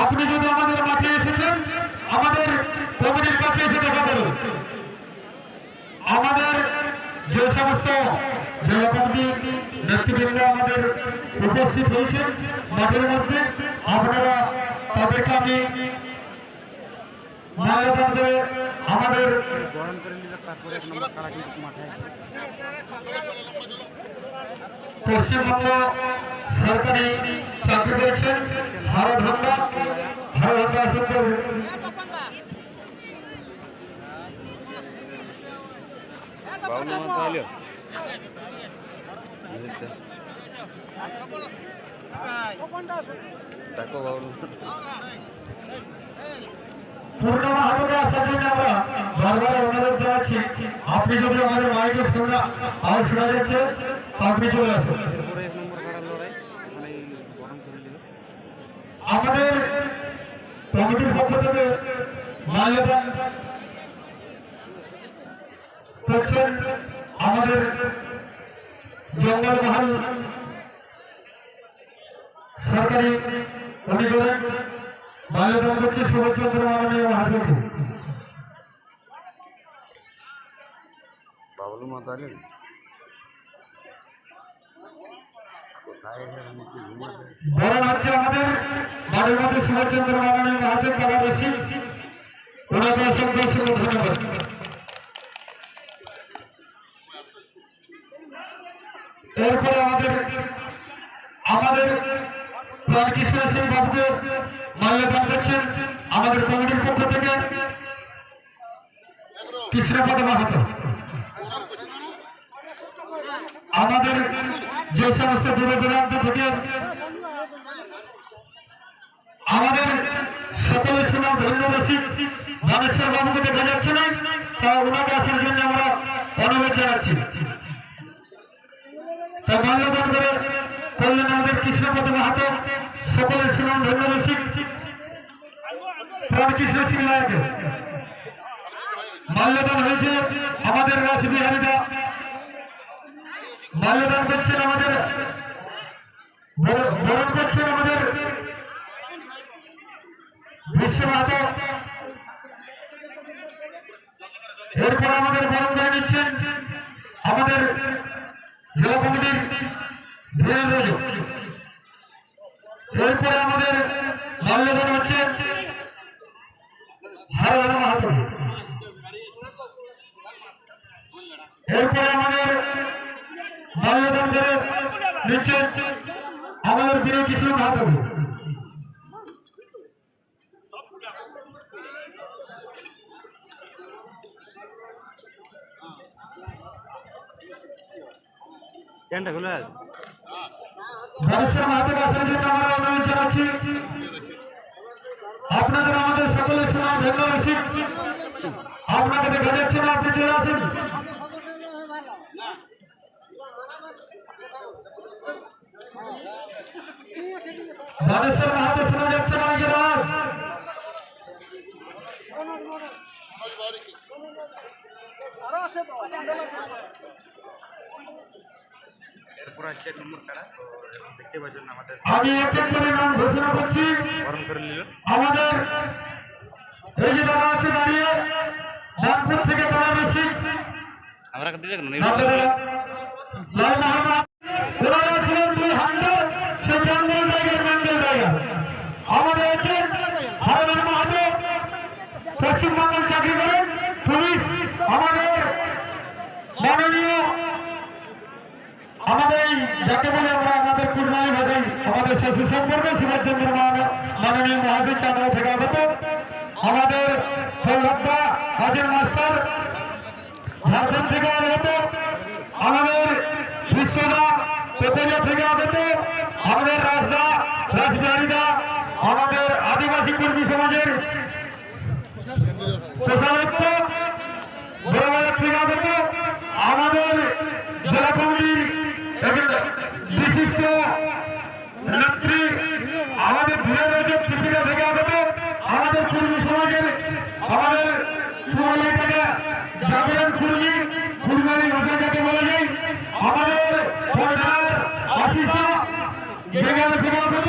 আপনি যদি আমাদের মাঠে এসেছেন, আমাদের কমিটির কাছে এসে দেখা করুন। আমাদের যে সমস্ত জেলা কমিটি নেতৃবৃন্দ আমাদের উপস্থিত হয়েছেন মাঠের মধ্যে, আপনারা তাদেরকে আমি করে আমাদের পশ্চিমবঙ্গ সরকারি চাকরি ধন্যা হারা ধন্যা সুন্দর ডাকো বাউন্ন পূর্ণমা হাতে আসার আপনি যদি আমাদের মাইকের শোনা আওয়াজ শোনা যাচ্ছে আপনি চলে আসুন। আমাদের কমিটির পক্ষ থেকে আমাদের জঙ্গলমহল সরকারি অধিকারী মাল্যদান করছে সুভাষচন্দ্র মাননীয় মহাশয়কে বাবলু মা তাহলে কোথায় এখানে কি ঘুমাতে বরণ হচ্ছে আমাদের মাঠের মধ্যে সুভাষচন্দ্র মাননীয় মহাশয় কালাবাসী ওনাকে অসংখ্য অসংখ্য ধন্যবাদ এরপরে আমাদের আমাদের আমাদের কমিটির পক্ষ থেকে। কৃষ্ণপদ মাহাতো। আমাদের যে সমস্ত দূর দূরান্ত থেকে আমাদের সকলের সুনাম ধন্যবাসী মানেশ্বর বাবুকে দেখা যাচ্ছে না, তা ওনাকে আসার জন্য আমরা অনুরোধ জানাচ্ছি। তা মাল্যদান করে করলেন আমাদের কৃষ্ণপদ মাহাতো সকলের সুনাম ধন্যবাসী প্রাণকৃষ্ণ সিং নায়কে। মাল্যদান হয়েছে আমাদের রাসবিহারীদা মাল্যদান করছেন আমাদের বর- বরণ করছেন আমাদের বিশ্বনাথ এরপর আমাদের বরণ করে নিচ্ছেন আমাদের জেলা কমিটির ধীরেন রাজু এরপরে আমাদের মাল্যদান হচ্ছে হারহার মাহাতো। এরপরে আমাদের মাল্যদান করে নিচ্ছেন আমাদের বীর কৃষ্ণ মাহাতো। চ্যানটা খুলে আছে ধনেশ্বর মাহাতো আসার জন্য আমরা অনুরোধ জানাচ্ছি আপনাদের আমাদের সকলের সুনাম ধন্যবাদ আপনাকে দেখা যাচ্ছে না আপনি চলে আসেন ধনেশ্বর মাহাতো শোনা যাচ্ছে না আজকের আওয়াজ এরপর আসছে এক নম্বর কারা দেখতে পাচ্ছেন আমাদের আমি এক এক করে নাম ঘোষণা করছি। গরম করে নিল আমাদের এই যে দাদা আছে দাঁড়িয়ে নাগপুর থেকে তারা বেশি। আমরা দিলে কেন? লাল মোহাম্মদ ওনারা ছিলেন দুই হান্ড্রেড সে জঙ্গল টাইগার বেঙ্গল টাইগার আমাদের হচ্ছে হারাদান মাহাতো। পশ্চিমবঙ্গের চাকরি করেন। পুলিশ আমাদের মাননীয় যাকে বলে আমরা আমাদের কুরবানি ভাষায় আমাদের শ্বশুর সম্পর্কে মান- মাননীয় মহাশয় চাঁদা থেকে আগত। আমাদের কলকাতা হাজির মাস্টার ঝাড়খণ্ড থেকে আগত। আমাদের বিশ্বদা পেতরিয়া থেকে আগত। আমাদের রাজদা, রাজবিহারীদা, আমাদের আদিবাসী কর্মী সমাজের কোষাধ্যক্ষ, বড়বাজার থেকে আগত। আমাদের জেলা বিশিষ্ট নেত্রী, আমাদের প্রিয় রয়েছেন ত্রিপুরা থেকে আগত আমাদের কর্মী সমাজের, আমাদের সুমালিয়া থেকে জাগরণ কর্মী কুরবানি ভাষা যাকে বলা যায়। আমাদের পর্দার আশিস থেকে আগত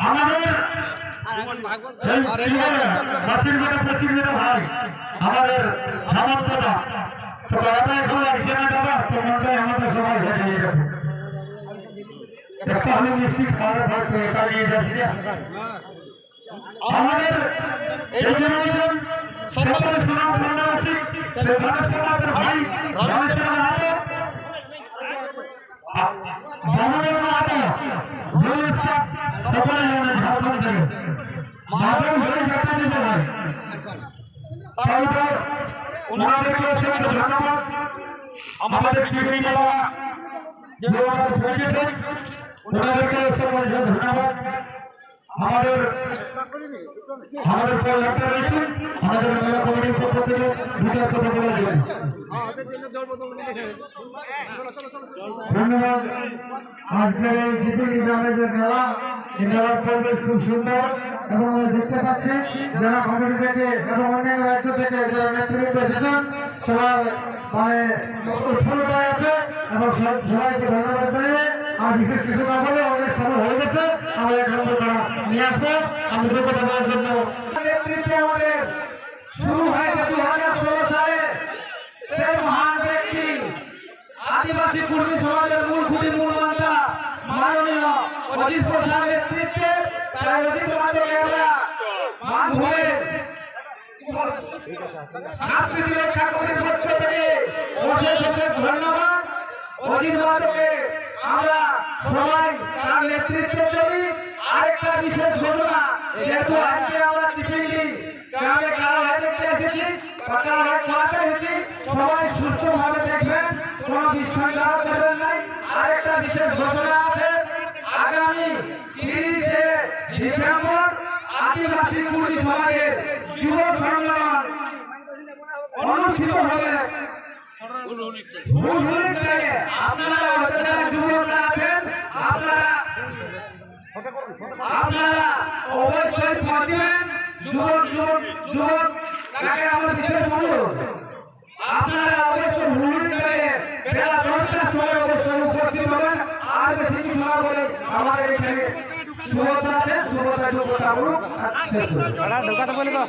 আমাদের ভাই আমাদের হেমন্তদা তো দাদা এখন লাগছে না দাদা তো মনটাই আমাদের সবাই ভেঙে গেছে একটা হলে মিষ্টি খাওয়ার পেয়ে তাড়িয়ে যাচ্ছি আমাদের এই জেনারেশন সকল সুনাম সে আমাদের ভাই মাহাতো মাহাতো আমাদের চিংড়ি মেলা যে ওনাদেরকে ধন্যবাদ আমাদের আমাদের পর একটা রয়েছেন আমাদের মেলা কমিটির পক্ষ থেকে দুটো কথা ধন্যবাদ। আজকের এই জিপিং গ্রামের যে মেলা এই মেলার পরিবেশ খুব সুন্দর এবং আমরা দেখতে পাচ্ছি যারা কমিটি থেকে এবং অন্যান্য রাজ্য থেকে যারা নেতৃত্ব এসেছেন সবার মানে উৎফুল্লতা আছে এবং সব- সবাইকে ধন্যবাদ জানিয়ে আর বিশেষ কিছু না বলে অনেক সময় হয়ে গেছে। আমরা এক নম্বর নিয়ে আসব। আমি যোগ্যতা দেওয়ার জন্য নেতৃত্বে আমাদের আদিবাসী কুর্মী সমাজের মূল খুঁটি মূল মান্তা মাননীয় অজিত প্রসাদ নেতৃত্বে তাই অজিত মাত্রকে আমরা মানভূমে সাংস্কৃতিক রক্ষা কমিটির পক্ষ থেকে অশেষ অশেষ ধন্যবাদ। অজিত মাত্রকে আমরা সবাই তার নেতৃত্বে চলি। আরেকটা বিশেষ ঘটনা, যেহেতু আজকে আমরা চিপিংলি গ্রামে কারও হাতে এসেছি, বা কারও হাতে খোলাতে এসেছি আরেকটা বিশেষ ঘোষণা আগামী তিরিশে ডিসেম্বর আদিবাসী কুর্মী সমাজের যুব সম্মেলন অনুষ্ঠিত হবে। আপনারা যুবকরা আছেন, আপনারা আপনারা অবশ্যই পৌঁছবেন। যুবক যুবক যুবক আমার বিশেষ অনুরোধ আপনারা অবশ্যই হুলহুলিতে বেলা দশটার সময় অবশ্যই উপস্থিত হবেন আর বেশি কিছু না বলে আমাদের এখানে সুভদ্রা আছে সুভদ্রা একটু কথা বলুন ঢোকাতে বলে তো